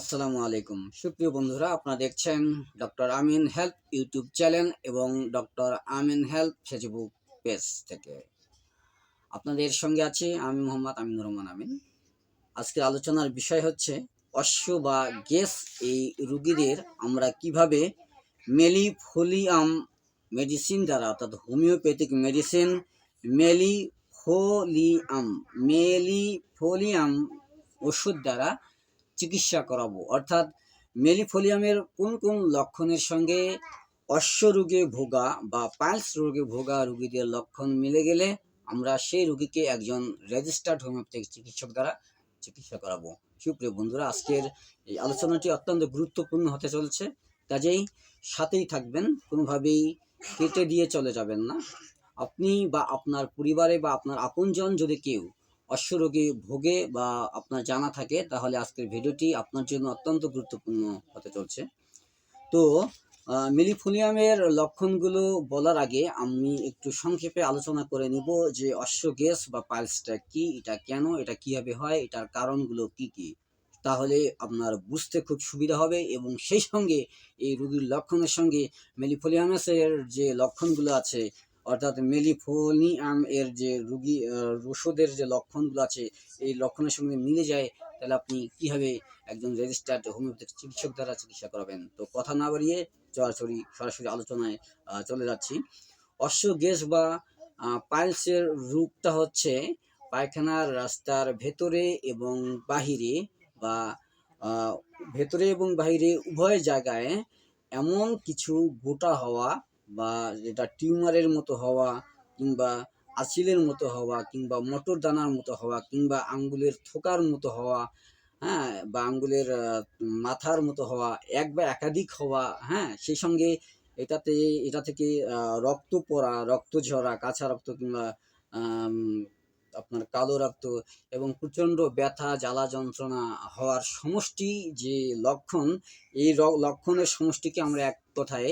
আসসালামু আলাইকুম। সুপ্রিয় বন্ধুরা, আপনারা দেখছেন doctor Amin health YouTube channel এবং doctor Amin health Facebook page থেকে। আপনাদের সঙ্গে আছি আমি মোহাম্মদ আমিনুর রহমান আমিন। আজকের আলোচনার বিষয় হচ্ছে, অশ্ব বা গ্যাস এই রুগীদের আমরা কীভাবে মেলিফোলিয়াম মেডিসিন দ্বারা, অর্থাৎ হোমিওপ্যাথিক মেডিসিন মেলিফোলিয়াম মেলিফোলিয়াম ওষুধ দ্বারা চিকিৎসা করাবো। অর্থাৎ মেলিফোলিয়ামের কোন কোন লক্ষণের সঙ্গে অশ্ব রোগে ভোগা বা পাইলস রোগে ভোগা রোগীদের লক্ষণ মিলে গেলে আমরা সেই রুগীকে একজন রেজিস্টার্ড হোমিওপ্যাথিক চিকিৎসক দ্বারা চিকিৎসা করাবো। সুপ্রিয় বন্ধুরা, আজকের এই আলোচনাটি অত্যন্ত গুরুত্বপূর্ণ হতে চলছে। কাজেই সাথেই থাকবেন, কোনোভাবেই কেটে দিয়ে চলে যাবেন না। আপনি বা আপনার পরিবারে বা আপনার আপনজন যদি কেউ অশ্বরোগে ভোগে বা আপনার জানা থাকে তাহলে আজকের ভিডিওটি আপনার জন্য অত্যন্ত গুরুত্বপূর্ণ হতে চলছে। তো আহ, মিলিফোলিয়ামের লক্ষণগুলো বলার আগে আমি একটু সংক্ষেপে আলোচনা করে নিব যে অশ্ব গ্যাস বা পালসটা কি এটা কেন এটা কীভাবে হয় এটার কারণগুলো কি কি তাহলে আপনার বুঝতে খুব সুবিধা হবে এবং সেই সঙ্গে এই রোগীর লক্ষণের সঙ্গে মেলিফোলিয়ামাসের যে লক্ষণগুলো আছে অর্থাৎ মেলিফোনিয়াম এর যে রুগী ওষুধের যে লক্ষণগুলো আছে, এই লক্ষণের সঙ্গে মিলে যায়, তাহলে আপনি কীভাবে একজন রেজিস্টার্ড হোমিওপ্যাথিক চিকিৎসক দ্বারা চিকিৎসা করাবেন? তো কথা না বাড়িয়ে সরাসরি সরাসরি আলোচনায় চলে যাচ্ছি। অশ্ব গ্যাস বা পাইলসের রোগটা হচ্ছে পায়খানার রাস্তার ভেতরে এবং বাহিরে বা ভেতরে এবং বাহিরে উভয় জায়গায় এমন কিছু গোটা হওয়া বা যেটা টিউমারের মতো হওয়া কিংবা আঁচিলের মতো হওয়া কিংবা মটর দানার মতো হওয়া কিংবা আঙ্গুলের থোকার মতো হওয়া হ্যাঁ বা আঙ্গুলের মাথার মতো হওয়া এক বা একাধিক হওয়া হ্যাঁ সেই সঙ্গে এটাতে, এটা থেকে রক্ত পড়া, রক্ত ঝরা, কাঁচা রক্ত কিংবা আপনার কালো রক্ত এবং প্রচণ্ড ব্যথা, জ্বালা যন্ত্রণা হওয়ার সমষ্টি যে লক্ষণ, এই লক্ষণের সমষ্টিকে আমরা এক কথায়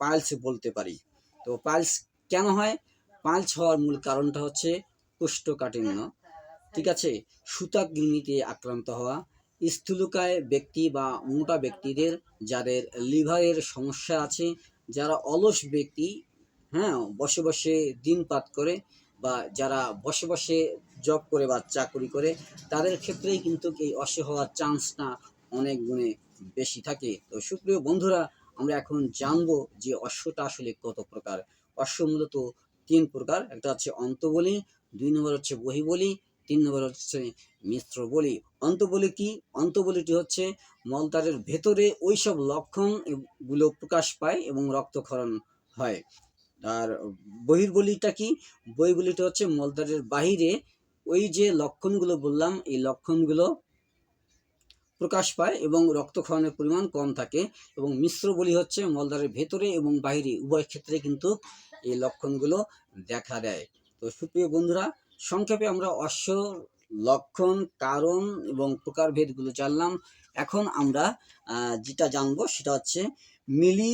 পাইলস বলতে পারি। তো পাইলস কেন হয়? পাইলস হওয়ার মূল কারণটা হচ্ছে কোষ্ঠকাঠিন্য। ঠিক আছে? সুতাগ্নিতে আক্রান্ত হওয়া, স্থূলকায় ব্যক্তি বা মোটা ব্যক্তিদের যাদের লিভারের সমস্যা আছে, যারা অলস ব্যক্তি হ্যাঁ বসে বসে দিন পাত করে বা যারা বসে বসে জব করে বা চাকরি করে, তাদের ক্ষেত্রেই কিন্তু এই অসে হওয়ার চান্সটা অনেক গুণে বেশি থাকে। তো সুপ্রিয় বন্ধুরা আমরা এখন জানব যে অশ্বটা আসলে কত প্রকার। অশ্ব মূলত তিন প্রকার, একটা হচ্ছে অন্তবলি, দুই নম্বর হচ্ছে বহিবলি, তিন নম্বর হচ্ছে মিশ্র বলি অন্তবলি কি? অন্তবলিটি হচ্ছে মলদ্বারের ভেতরে ওই সব লক্ষণগুলো প্রকাশ পায় এবং রক্তক্ষরণ হয়। আর বহির্বলিটা কি? বহির্বলিটা হচ্ছে মলদ্বারের বাহিরে ওই যে লক্ষণগুলো বললাম, এই লক্ষণগুলো প্রকাশ পায় এবং রক্তক্ষরণের পরিমাণ কম থাকে এবং মিশ্র বলি হচ্ছে মলদ্বারের ভেতরে এবং বাইরে উভয় ক্ষেত্রে কিন্তু এই লক্ষণগুলো দেখা দেয়। তো সুপ্রিয় বন্ধুরা, সংক্ষেপে আমরা অশ্ব লক্ষণ, কারণ এবং প্রকারভেদগুলো জানলাম। এখন আমরা যেটা জানব সেটা হচ্ছে মিলি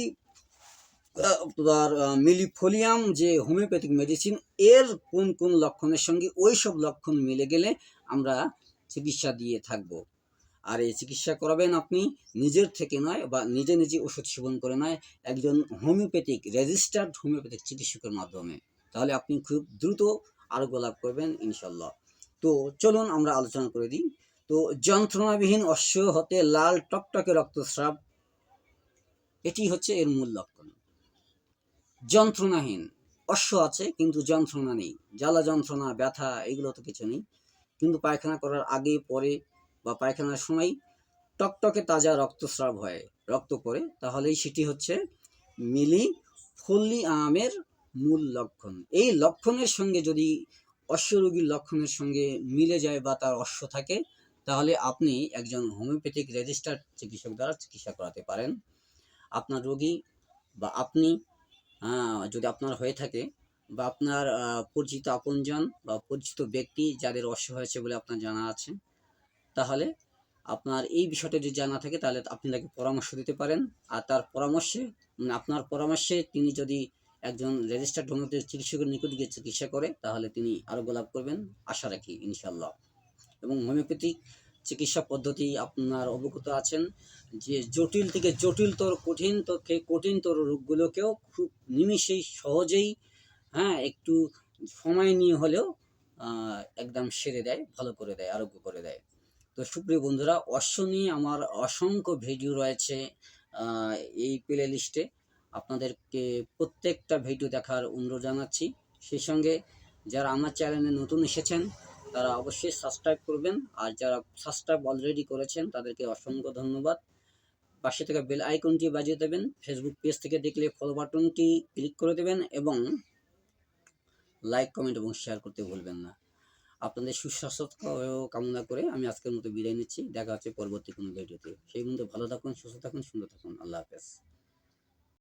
মিলিফোলিয়াম যে হোমিওপ্যাথিক মেডিসিন, এর কোন কোন লক্ষণের সঙ্গে ওই সব লক্ষণ মিলে গেলে আমরা চিকিৎসা দিয়ে থাকব। আর এই চিকিৎসা করাবেন আপনি নিজের থেকে নয় বা নিজে নিজে ওষুধ সেবন করে নয়, একজন হোমিওপ্যাথিক, রেজিস্টার্ড হোমিওপ্যাথিক চিকিৎসকের মাধ্যমে। তাহলে আপনি খুব দ্রুত আরোগ্য লাভ করবেন ইনশাল্লাহ তো চলুন আমরা আলোচনা করে দিই। তো যন্ত্রণাবিহীন অশ্ব হতে লাল টকটকে রক্তস্রাব, এটি হচ্ছে এর মূল লক্ষণ। যন্ত্রণাহীন, অশ্ব আছে কিন্তু যন্ত্রণা নেই। জ্বালা যন্ত্রণা, ব্যথা, এগুলো তো কিছু নেই। কিন্তু পায়খানা করার আগে, পরে বা পায়খানার সময় টকটকে তাজা রক্তস্রাব হয়, রক্ত পড়ে। তাহলেই সেটি হচ্ছে মিলি ফল্লি আমের মূল লক্ষণ। এই লক্ষণের সঙ্গে যদি অশ্ব রোগীর লক্ষণের সঙ্গে মিলে যায় বা তার অশ্ব থাকে, তাহলে আপনি একজন হোমিওপ্যাথিক রেজিস্টার্ড চিকিৎসক দ্বারা চিকিৎসা করাতে পারেন। আপনার রোগী বা আপনি যদি আপনার হয়ে থাকে বা আপনার পরিচিত আপনজন বা পরিচিত ব্যক্তি যাদের অশ্ব হয়েছে বলে আপনার জানা আছে তাহলে আপনার এই বিষয়টা যদি জানা থাকে, তাহলে আপনি তাকে পরামর্শ দিতে পারেন। আর তার পরামর্শে মানে আপনার পরামর্শে তিনি যদি একজন রেজিস্টার্ড হোমিওপ্যাথি চিকিৎসকের নিকট গিয়ে চিকিৎসা করে, তাহলে তিনি আরোগ্য লাভ করবেন, আশা রাখি ইনশাল্লাহ এবং হোমিওপ্যাথিক চিকিৎসা পদ্ধতি আপনার অবগত আছেন যে জটিল থেকে জটিলতর কঠিন থেকে কঠিনতর রোগগুলোকেও খুব নিমিষেই, সহজেই হ্যাঁ একটু সময় নিয়ে হলেও একদম সেরে দেয়, ভালো করে দেয়, আরোগ্য করে দেয়। তো সুপ্রিয় বন্ধুরা অশ্ব নিয়ে আমার অসংখ্য ভিডিও রয়েছে এই প্লে লিস্টে আপনাদেরকে প্রত্যেকটা ভিডিও দেখার অনুরোধ জানাচ্ছি। সেই সঙ্গে যারা আমার চ্যানেলে নতুন এসেছেন, তারা অবশ্যই সাবস্ক্রাইব করবেন। আর যারা সাবস্ক্রাইব অলরেডি করেছেন, তাদেরকে অসংখ্য ধন্যবাদ। পাশে থেকে বেল আইকনটি বাজিয়ে দেবেন ফেসবুক পেজ থেকে দেখলে ফলো বাটনটি ক্লিক করে দেবেন এবং লাইক কমেন্ট এবং শেয়ার করতে ভুলবেন না। আপনাদের সুস্বাস্থ্য কামনা করে আমি আজকের মতো বিদায় নিচ্ছি। দেখা হচ্ছে পরবর্তী কোনো ভিডিওতে। সেই মধ্যে ভালো থাকুন, সুস্থ থাকুন, সুন্দর থাকুন। আল্লাহ হাফেজ।